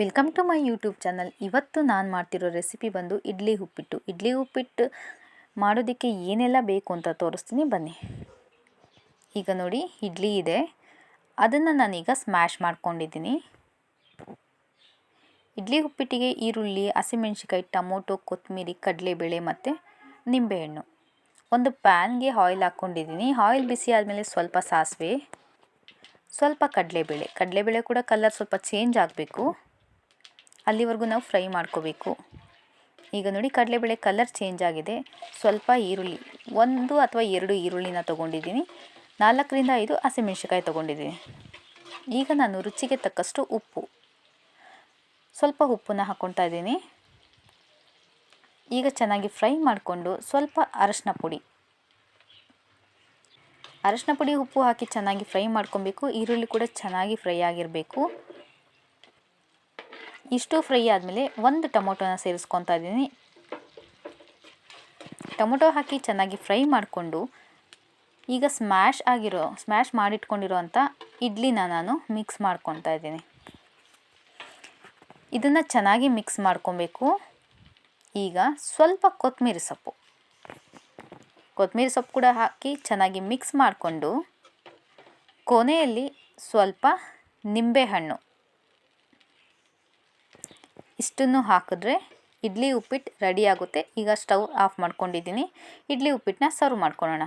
Welcome to my YouTube channel ಇವತ್ತು ನಾನು ಮಾಡ್ತಿರೋ ರೆಸಿಪಿ ಬಂದು ಇಡ್ಲಿ ಉಪ್ಪಿಟ್ಟು. ಇಡ್ಲಿ ಉಪ್ಪಿಟ್ಟು ಮಾಡೋದಕ್ಕೆ ಏನೆಲ್ಲ ಬೇಕು ಅಂತ ತೋರಿಸ್ತೀನಿ. ಬನ್ನಿ. ಈಗ ನೋಡಿ, ಇಡ್ಲಿ ಇದೆ. ಅದನ್ನು ನಾನೀಗ ಸ್ಮ್ಯಾಶ್ ಮಾಡ್ಕೊಂಡಿದ್ದೀನಿ. ಇಡ್ಲಿ ಉಪ್ಪಿಟ್ಟಿಗೆ ಈರುಳ್ಳಿ ಹಸಿಮೆಣ್ಸಿಕಾಯಿ ಟೊಮೊಟೊ, ಕೊತ್ತಂಬರಿ, ಕಡಲೆಬೇಳೆ ಮತ್ತು ನಿಂಬೆಹಣ್ಣು. ಒಂದು ಪ್ಯಾನ್ಗೆ ಆಯಿಲ್ ಹಾಕ್ಕೊಂಡಿದ್ದೀನಿ ಆಯಿಲ್ ಬಿಸಿ ಆದಮೇಲೆ ಸ್ವಲ್ಪ ಸಾಸಿವೆ, ಸ್ವಲ್ಪ ಕಡಲೆಬೇಳೆ. ಕಡಲೆಬೇಳೆ ಕೂಡ ಕಲರ್ ಸ್ವಲ್ಪ ಚೇಂಜ್ ಆಗಬೇಕು. ಅಲ್ಲಿವರೆಗೂ ನಾವು ಫ್ರೈ ಮಾಡ್ಕೋಬೇಕು. ಈಗ ನೋಡಿ ಕಡಲೆಬೇಳೆ ಕಲರ್ ಚೇಂಜ್ ಆಗಿದೆ. ಸ್ವಲ್ಪ ಈರುಳ್ಳಿ, ಒಂದು ಅಥವಾ ಎರಡು ಈರುಳ್ಳಿನ ತೊಗೊಂಡಿದ್ದೀನಿ. ನಾಲ್ಕರಿಂದ ಐದು ಹಸಿಮೆಣ್ಸಿಕಾಯಿ ತೊಗೊಂಡಿದ್ದೀನಿ. ಈಗ ನಾನು ರುಚಿಗೆ ತಕ್ಕಷ್ಟು ಉಪ್ಪು. ಸ್ವಲ್ಪ ಉಪ್ಪನ್ನ ಹಾಕ್ಕೊತಾ ಇದ್ದೀನಿ. ಈಗ ಚೆನ್ನಾಗಿ ಫ್ರೈ ಮಾಡಿಕೊಂಡು ಸ್ವಲ್ಪ ಅರಶಿನ ಪುಡಿ. ಅರಶಿನ ಪುಡಿ, ಉಪ್ಪು ಹಾಕಿ ಚೆನ್ನಾಗಿ ಫ್ರೈ ಮಾಡ್ಕೊಬೇಕು. ಈರುಳ್ಳಿ ಕೂಡ ಚೆನ್ನಾಗಿ ಫ್ರೈ ಆಗಿರಬೇಕು. ಇಷ್ಟು ಫ್ರೈ ಆದಮೇಲೆ ಒಂದು ಟೊಮೊಟೊನ ಸೇರಿಸ್ಕೊತಾ ಇದ್ದೀನಿ. ಟೊಮೊಟೊ ಹಾಕಿ ಚೆನ್ನಾಗಿ ಫ್ರೈ ಮಾಡಿಕೊಂಡು ಈಗ ಸ್ಮ್ಯಾಶ್ ಆಗಿರೋ, ಸ್ಮ್ಯಾಶ್ ಮಾಡಿಟ್ಕೊಂಡಿರೋ ಅಂಥ ಇಡ್ಲಿನ ನಾನು ಮಿಕ್ಸ್ ಮಾಡ್ಕೊತಾ ಇದ್ದೀನಿ. ಇದನ್ನು ಚೆನ್ನಾಗಿ ಮಿಕ್ಸ್ ಮಾಡ್ಕೊಬೇಕು. ಈಗ ಸ್ವಲ್ಪ ಕೊತ್ತಂಬರಿ ಸೊಪ್ಪು. ಕೊತ್ತಂಬರಿ ಸೊಪ್ಪು ಕೂಡ ಹಾಕಿ ಚೆನ್ನಾಗಿ ಮಿಕ್ಸ್ ಮಾಡಿಕೊಂಡು ಕೊನೆಯಲ್ಲಿ ಸ್ವಲ್ಪ ನಿಂಬೆಹಣ್ಣು. ಇಷ್ಟನ್ನು ಹಾಕಿದ್ರೆ ಇಡ್ಲಿ ಉಪ್ಪಿಟ್ಟು ರೆಡಿ ಆಗುತ್ತೆ. ಈಗ ಸ್ಟವ್ ಆಫ್ ಮಾಡ್ಕೊಂಡಿದ್ದೀನಿ. ಇಡ್ಲಿ ಉಪ್ಪಿಟ್ಟನ್ನ ಸರ್ವ್ ಮಾಡ್ಕೊಳ್ಳೋಣ.